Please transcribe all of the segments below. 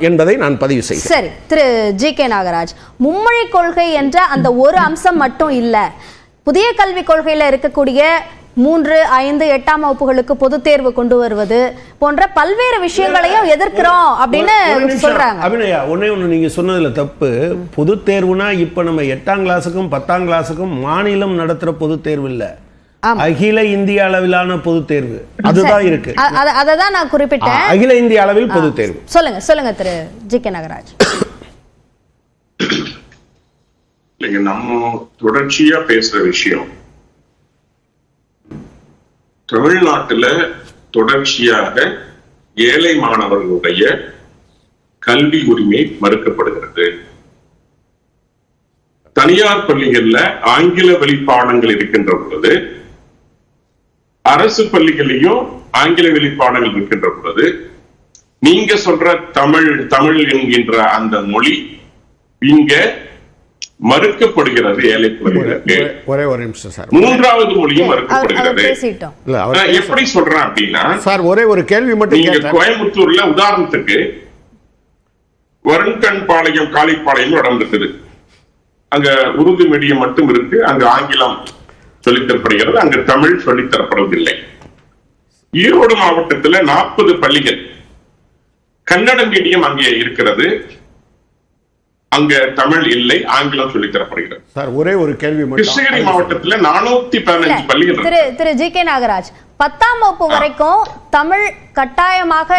என்பதை நான் பதிவு செய்கிறேன் சரி திரு ஜி கே நாகராஜ் மும்மொழி கொள்கை என்ற அந்த ஒரு அம்சம் மட்டும் இல்ல. புதிய கல்விக் கொள்கையில இருக்கக்கூடிய மூன்று ஐந்து எட்டாம் வகுப்புகளுக்கு பொதுத் தேர்வு கொண்டு வருவது போன்ற பல்வேறு விஷயங்களையும் எதிர்க்கிறோம் அப்படின்னு. சொல்றாங்க. அபிநயா ஒன்னே ஒன்று நீங்க சொன்னதுல தப்பு. பொது தேர்வுனா இப்ப நம்ம எட்டாம் கிளாஸுக்கும் பத்தாம் கிளாஸுக்கும் மாநிலம் நடத்துற பொது தேர்வு இல்ல. அகில இந்திய அளவிலான பொது தேர்வு. அதுதான் இருக்கு. அததான் நான் குறிப்பிட்டேன். அகில இந்திய அளவில் பொது தேர்வு. சொல்லுங்க சொல்லுங்க திரு ஜி கே நாகராஜ். இல்லைங்க நம்ம தொடர்ச்சியா பேசுற விஷயம். தமிழ்நாட்டுல தொடர்ச்சியாக ஏழை மாணவர்களுடைய கல்வி உரிமை மறுக்கப்படுகிறது. தனியார் பள்ளிகள்ல ஆங்கில வெளிப்பாடங்கள் இருக்கின்ற பொழுது அரசு பள்ளிகளிலும் ஆங்கில வெளிப்பாடங்கள் இருக்கின்ற பொழுது நீங்க சொல்ற தமிழ் தமிழ் என்கின்ற அந்த மொழி இங்க மறுக்கப்படுகிறது ஏழை ஒரே- ஒரே நிமிஷம் சார். மூன்றாவது மொழியும் மறுக்கப்படுகிறது. எப்படி சொல்றேன் அப்படின்னா சார் ஒரே ஒரு கேள்வி மட்டும் நீங்க கோயம்புத்தூர்ல உதாரணத்துக்கு வருண்கண் பாளையம் காளிப்பாளையம் இடம் இருக்குது. அங்க உருது மீடியம் மட்டும் இருக்கு அங்க ஆங்கிலம் சொல்லித்தரப்படுகிறது. அங்க தமிழ் சொல்லித்தரப்படுவதில்லை. ஈரோடு மாவட்டத்துல நாற்பது பள்ளிகள். கன்னட மீடியம் அங்கே இருக்கிறது. அங்க தமிழ் இல்லை ஆங்கிலம் சொல்லித்தரப்படுகிறது. சார் ஒரே ஒரு கேள்வி கிருஷ்ணகிரி மாவட்டத்துல நானூத்தி பதினஞ்சு பள்ளிகள். திரு திரு ஜி கே நாகராஜ் பத்தாம் வகுப்பு வரைக்கும் தமிழ் கட்டாயமாக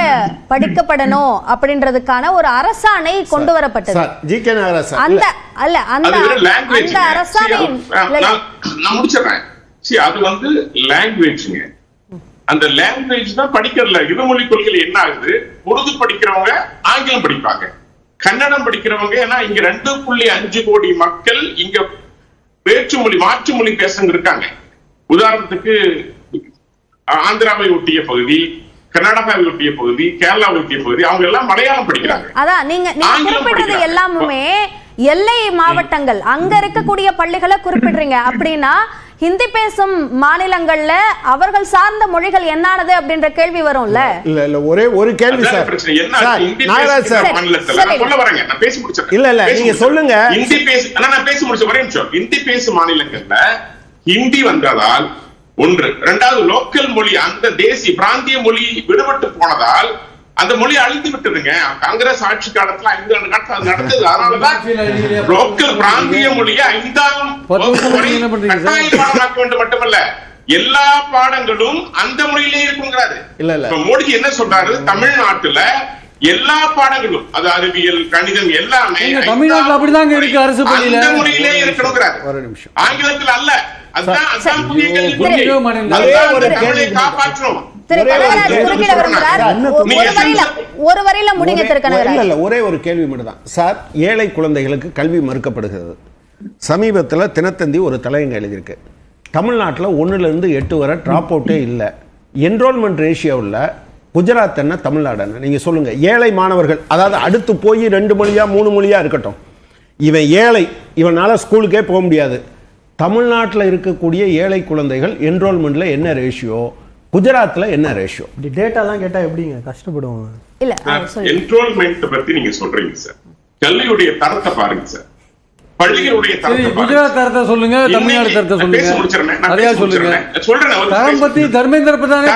படிக்கப்படணும் அப்படின்றதுக்கான ஒரு அரசாணை கொண்டு வரப்பட்டது. Sir G K Nagaraj sir. அந்த இல்ல, அல்ல அந்த அந்த. அரசாணை அது- நான் முடிச்சிடுறேன். வந்து லாங்குவேஜ்ங்க அந்த லாங்குவேஜ் தான் படிக்கிறதுல. இருமொழி கொள்கையில் என்ன ஆகுது? உருது படிக்கிறவங்க ஆங்கிலம் படிப்பாங்க. கன்னடம் படிக்கிறவங்க ஏன்னா இங்க ரெண்டு புள்ளி அஞ்சு கோடி மக்கள் இங்க வேற்று மொழி மாற்று மொழி பேசுங்க இருக்காங்க. உதாரணத்துக்கு ஆந்திராவை ஒட்டிய பகுதி கர்நாடகாவை ஒட்டிய பகுதி கேரளாவை ஒட்டிய பகுதி அவங்க எல்லாம் மலையாளம் படிக்கிறாங்க. அதான் நீங்க நீங்க குறிப்பிட்டது. எல்லாமுமே எல்லை மாவட்டங்கள். அங்க இருக்கக்கூடிய பள்ளிகளை குறிப்பிடுறீங்க. அப்படின்னா ஹிந்தி பேசும் மாநிலங்கள்ல அவர்கள் சார்ந்த மொழிகள் என்னானது அப்படின்ற கேள்வி வரும்ல? இல்ல இல்ல ஒரே ஒரு கேள்வி சார். நாகராஜ் சார். இல்ல, இல்ல, நீங்க. சொல்லுங்க. ஹிந்தி பேசு நான் பேசி முடிச்ச ஒரே நிமிஷம். ஹிந்தி பேசும் மாநிலங்கள்ல ஹிந்தி வந்ததால் ஒன்று. இரண்டாவது லோக்கல் மொழி அந்த தேசிய பிராந்திய மொழி விடுபட்டு போனதால் அந்த மொழி அழிந்து விட்டதுங்க. காங்கிரஸ் ஆட்சி காலத்துல ஐந்து ஆண்டு காலத்துல அது நடந்தது. அதனாலதான் லோக்கல் பிராந்திய மொழியை ஐந்தாம்? கட்டாய பாடமாக்க வேண்டும் மட்டுமல்ல எல்லா பாடங்களும் அந்த மொழியிலே இருக்குங்கிறாரு. மோடிஜி என்ன சொல்றாரு? தமிழ்நாட்டுல எல்லா பாடங்களும் அது அறிவியல் கணிதம் எல்லாமே தமிழ்நாட்டுல அப்படிதாங்க இருக்கு அரசு பள்ளியில. அந்த மொழியிலே இருக்கணுங்கிறாரு. ஒரு நிமிஷம். ஆங்கிலத்தில் அல்ல. அதுதான் அதுதான் புதிய ஒரே வரியில முடிங்க திரு ஒரே- இல்ல கனகராஜ் இல்ல ஒரே ஒரு கேள்வி மட்டும் தான் சார் ஏழை குழந்தைகளுக்கு கல்வி மறுக்கப்படுகிறது. சமீபத்தில் தினத்தந்தி ஒரு தலையங்க எழுதியிருக்கு. தமிழ்நாட்டில் ஒன்றுலேருந்து எட்டு வரை ட்ராப் அவுட்டே இல்லை. என்ரோல்மெண்ட் ரேஷியோவில் குஜராத் என்ன தமிழ்நாடு என்ன நீங்கள் சொல்லுங்கள் ஏழை மாணவர்கள் அதாவது அடுத்து போய் ரெண்டு மொழியா மூணு மொழியா இருக்கட்டும். இவன் ஏழை இவனால ஸ்கூலுக்கே போக முடியாது. தமிழ்நாட்டில் இருக்கக்கூடிய ஏழை குழந்தைகள் என்ரோல்மெண்ட்டில் என்ன ரேஷியோ குஜராத்தில் என்ன ரேஷியோ இப்படி டேட்டாலாம் கேட்டா எப்படிங்க? கஷ்டப்படுவாங்க. இல்ல என்ரோல்மெண்ட் பத்தி நீங்க சொல்றீங்க சார் கல்வியுடைய தரத்தை பாருங்க சார் பள்ளிகளுடைய குஜராத் தரத்தை சொல்லுங்க தமிழ்நாடு தரத்தை. சொல்லுங்க. அதையா சொல்லுங்க. தரம் பத்தி தர்மேந்திர பிரதானே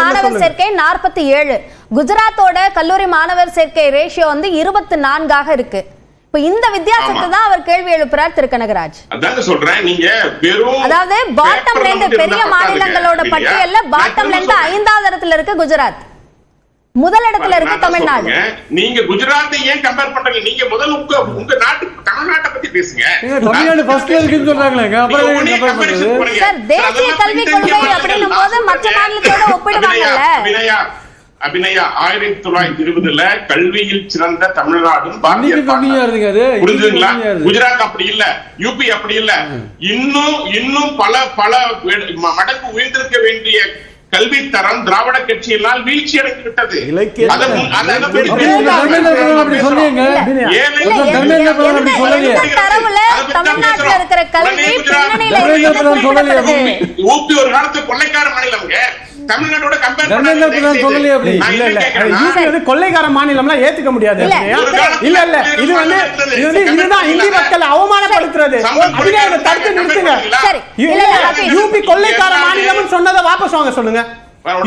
மாணவர். சேர்க்கை நாற்பத்தி ஏழு. குஜராத்தோட கல்லூரி மாணவர் சேர்க்கை ரேஷியோ வந்து இருபத்தி நான்காக இருக்கு. இப்ப இந்த வித்தியாசத்தை. தான் அவர் கேள்வி எழுப்புறார் திரு கனகராஜ் அதாங்க சொல்றேன் நீங்க வெறும் அதாவது பாட்டம்ல இருந்து பெரிய மாநிலங்களோட. பட்டியல்ல பாட்டம்ல இருந்து. ஐந்தாவது இடத்துல இருக்கு குஜராத். முதல் இடத்துல இருக்கு தமிழ்நாடு. நீங்க குஜராத்தை ஏன் கம்பேர் பண்றீங்க நீங்க முதல்ல உங்க உங்க நாட்டு தமிழ்நாட்டை பத்தி பேசுங்க தமிழ்நாடு first ல இருக்குன்னு சொல்றாங்களேங்க. அப்புறம். சார், தேசிய கல்விக் கொள்கை. அப்படின்னும் போது மற்ற. மாநிலத்தோட ஒப்பிடுவாங்கல்ல? அபிநயா, அபிநயா ஆயிரத்தி தொள்ளாயிரத்தி இருபதுல கல்வியில் சிறந்த தமிழ்நாடும் இருக்கு. குஜராத் அப்படி இல்ல யூபி அப்படி இல்ல இன்னும் இன்னும் பல பல மடங்கு உயர்ந்திருக்க வேண்டிய கல்வி தரம் திராவிட கட்சியினால் வீழ்ச்சி அடைந்து விட்டது இலக்கிய- அதை முன்- அதை- அதை பத்தி இலக்கிய- பேசுறோம். தர்மேந்திர பிரதான் அப்படி சொன்னீங்க. ஏழை- இல்ல, எந்த- தர்மேந்திர பிரதான் அப்படி எந்த- சொல்லலையே. எந்த தரவுல அதை பத்தி தான் தமிழ்நாட்டுல பேசுறோம். இருக்கிற கல்வி உடனே குஜராத், பின்னணியில தர்மேந்திர இருக்கிறது பிரதான் சொல்லலையே. குறிப்பிடப்படுது. ஊபி ஒரு காலத்து கொள்ளைக்கார மாநிலம்ங்க தமிழ்நாட்டோட கம்பேர் சொல்லலையே அப்படி. இல்ல இல்ல. யூபி வந்து கொள்ளைக்கார மாநிலம்லாம் ஏத்துக்க முடியாது. இல்ல. இல்ல இது வந்து இது வந்து இதுதான் இந்தி மக்களை அவமானப்படுத்துறது. அதுவே அதை தடுத்து நிறுத்துங்க. யூபி கொள்ளைக்கார மாநிலம்னு சொன்னதை வாபஸ் வாங்க சொல்லுங்க.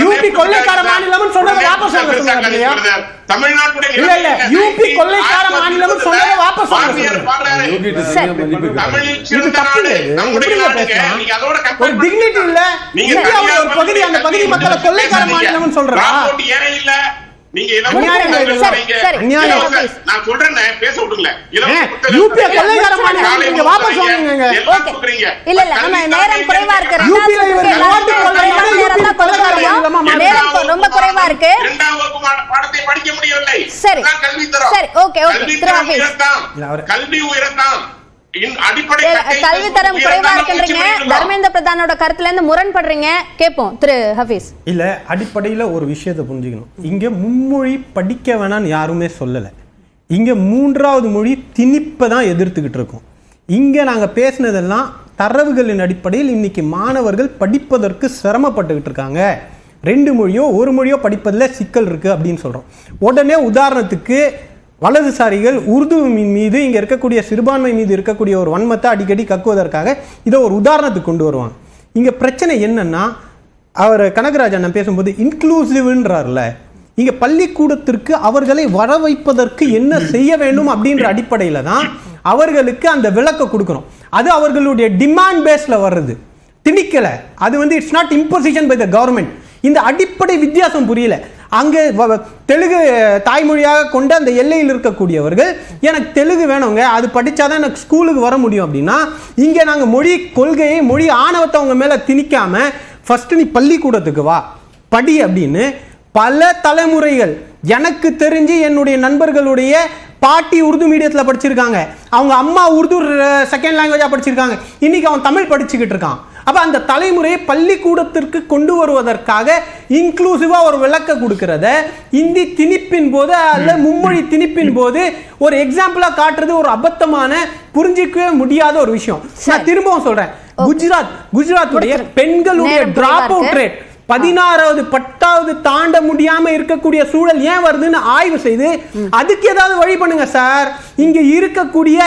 யூபி கொள்ளைக்கார மாநிலம்னு சொன்னதை வாபஸ் வாங்க தமிழ்நாட்டுடைய இல்ல, இல்ல, யூபி கொள்ளைக்கார மாநிலம்னு சொன்னதை வாபஸ் வாங்க ஒரு டிக்னிட்டி இல்ல. நீங்க ஒரு பகுதி அந்த பகுதி மக்களை கொள்ளைக்கார மாநிலம்னு சொல்றா. இல்ல. நீங்க நான் சொல்றேன் பேச விடுங்களேன். மாநிலம் நீங்க வாபஸ் வாங்குங்க. இல்ல இல்ல. நம்ம கல்வி நேரம் குறைவா இருக்கு. இவர் நேரம். கொள்ளைக்கார மாநிலமா நேரம் ரொம்ப குறைவா இருக்கு. இரண்டாம் வகுப்பு பாட- பாடத்தை படிக்க முடியவில்லை. சரி. கல்வி தரம். சரி, ஓகே, ஓகே. கல்வி. உயர்த்தாம். கல்வி உயர்த்தாம். கல்வி தரம் குறைவா இருக்குன்றீங்க. தர்மேந்திர பிரதானோட கருத்துல இருந்து முரண்படுறீங்க. கேட்போம். திரு ஹபீஸ் இல்ல அடிப்படையில ஒரு விஷயத்தை புரிஞ்சுக்கணும். இங்க மும்மொழி படிக்க வேணாம்னு யாருமே சொல்லல. இங்க மூன்றாவது மொழி திணிப்பை தான் எதிர்த்துக்கிட்டு இருக்கோம். இங்க நாங்க பேசினதெல்லாம் தரவுகளின் அடிப்படையில் இன்னைக்கு மாணவர்கள் படிப்பதற்கு சிரமப்பட்டுக்கிட்டு இருக்காங்க. ரெண்டு மொழியோ ஒரு மொழியோ படிப்பதில் சிக்கல் இருக்கு அப்படின்னு சொல்றோம். உடனே உதாரணத்துக்கு வலதுசாரிகள் உருதுவின் மீது இங்கே இருக்கக்கூடிய சிறுபான்மை மீது இருக்கக்கூடிய ஒரு வன்மத்தை அடிக்கடி கக்குவதற்காக இதை ஒரு உதாரணத்துக்கு கொண்டு வருவாங்க. இங்கே பிரச்சனை என்னன்னா அவர் கனகராஜ் அண்ணன் பேசும்போது இன்க்ளூசிவ்ன்றார்ல இங்கே பள்ளிக்கூடத்திற்கு அவர்களை வர வைப்பதற்கு என்ன செய்ய வேண்டும் அப்படின்ற அடிப்படையில் தான் அவர்களுக்கு அந்த விளக்க கொடுக்கணும். அது அவர்களுடைய டிமாண்ட் பேஸில் வர்றது. திணிக்கலை. அது வந்து it's not imposition by the government இந்த அடிப்படை வித்தியாசம் புரியல. அங்கே தெலுங்கு தாய்மொழியாக கொண்ட அந்த எல்லையில் இருக்கக்கூடியவர்கள் எனக்கு தெலுங்கு வேணுங்க அது படித்தாதான் எனக்கு ஸ்கூலுக்கு வர முடியும் அப்படின்னா இங்கே நாங்கள் மொழி கொள்கையை மொழி ஆணவத்தை அவங்க மேலே திணிக்காம ஃபஸ்ட்டு நீ பள்ளிக்கூடத்துக்கு வா படி அப்படின்னு பல தலைமுறைகள் எனக்கு தெரிஞ்சு என்னுடைய நண்பர்களுடைய பாட்டி உருது மீடியத்தில் படிச்சிருக்காங்க. அவங்க அம்மா உருது செகண்ட் லாங்குவேஜாக படிச்சிருக்காங்க. இன்னைக்கு அவன் தமிழ் படிச்சுக்கிட்டு இருக்கான். அப்ப அந்த தலைமுறையை பள்ளிக்கூடத்திற்கு கொண்டு வருவதற்காக இன்க்ளூசிவா ஒரு விளக்க கொடுக்கறத இந்தி திணிப்பின் போது அல்ல மும்மொழி திணிப்பின் போது ஒரு எக்ஸாம்பிளா காட்டுறது ஒரு அபத்தமான புரிஞ்சிக்கவே முடியாத ஒரு விஷயம். நான் திரும்பவும் சொல்றேன். குஜராத் குஜராத்துடைய. பெண்களுடைய டிராப் அவுட். ரேட் பதினாறாவது பத்தாவது தாண்ட முடியாம இருக்கக்கூடிய சூழல் ஏன் வருதுன்னு ஆய்வு செய்து அதுக்கு ஏதாவது வழி பண்ணுங்க சார். இங்க இருக்கக்கூடிய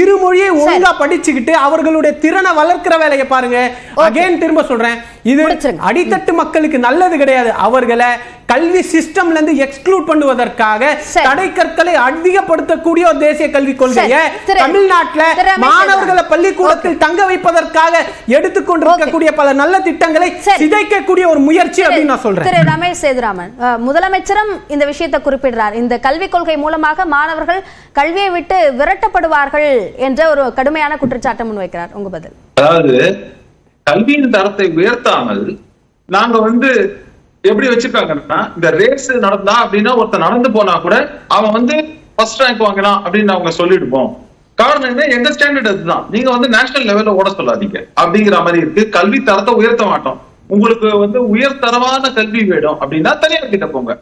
இருமொழியை ஒழுங்கா படிச்சுக்கிட்டு அவர்களுடைய திறனை வளர்க்கிற வேலையை பாருங்க. அகைன் திரும்ப சொல்றேன். இது. அடித்தட்டு மக்களுக்கு நல்லது கிடையாது. அவர்களை கல்வி சிஸ்டம்ல இருந்து எக்ஸ்க்ளூட் பண்ணுவதற்காக. தடை கற்களை அதிகப்படுத்தக்கூடிய ஒரு தேசிய கல்விக் கொள்கையை தமிழ்நாட்டுல மாணவர்களை பள்ளிக்கூடத்தில் தங்க வைப்பதற்காக எடுத்துக்கொண்டிருக்கக்கூடிய பல நல்ல திட்டங்களை. சிதைக்கக்கூடிய ஒரு முயற்சி அப்படின்னு நான் சொல்றேன். திரு ரமேஷ் சேதுராமன் முதலமைச்சரும் இந்த விஷயத்தை குறிப்பிடுறார். இந்த கல்விக் கொள்கை மூலமாக மாணவர்கள் கல்வியை விட்டு விரட்டப்படுவார்கள் என்ற ஒரு கடுமையான குற்றச்சாட்டை முன்வைக்கிறார். உங்க பதில். அதாவது கல்வியின் தரத்தை உயர்த்தாமல் நாங்க வந்து எப்படி வச்சிருக்காங்கன்னா இந்த ரேஸ் நடந்தா அப்படின்னா ஒருத்தன் நடந்து போனா கூட அவன் வந்து ஃபர்ஸ்ட் ரேங்க் வாங்கினான் அப்படின்னு அவங்க சொல்லிடுவோம். காரணம் என்ன? எங்க ஸ்டாண்டர்ட் அதுதான். நீங்க வந்து நேஷனல் லெவல்ல ஓட சொல்லாதீங்க. அப்படிங்கிற மாதிரி இருக்கு. கல்வி தரத்தை உயர்த்த மாட்டோம். உங்களுக்கு வந்து உயர்தரமான கல்வி வேணும் அப்படின்னா தனியார் கிட்ட போங்க.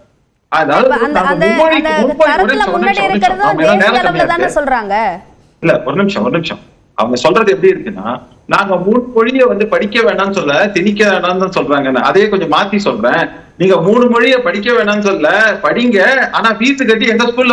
இல்ல ஒரு நிமிஷம் ஒரு நிமிஷம். அவங்க சொல்றது எப்படி இருக்குன்னா நாங்க மூணு மொழியை வந்து படிக்க வேணாம்னு சொல்ல திணிக்க வேணாம்னு தான் சொல்றாங்க அதே கொஞ்சம் மாத்தி சொல்றேன். நீங்க மூணு மொழியை படிக்க வேணாம்னு சொல்ல படிங்க. ஆனா ஃபீஸ் கட்டி எந்த ஸ்கூல்ல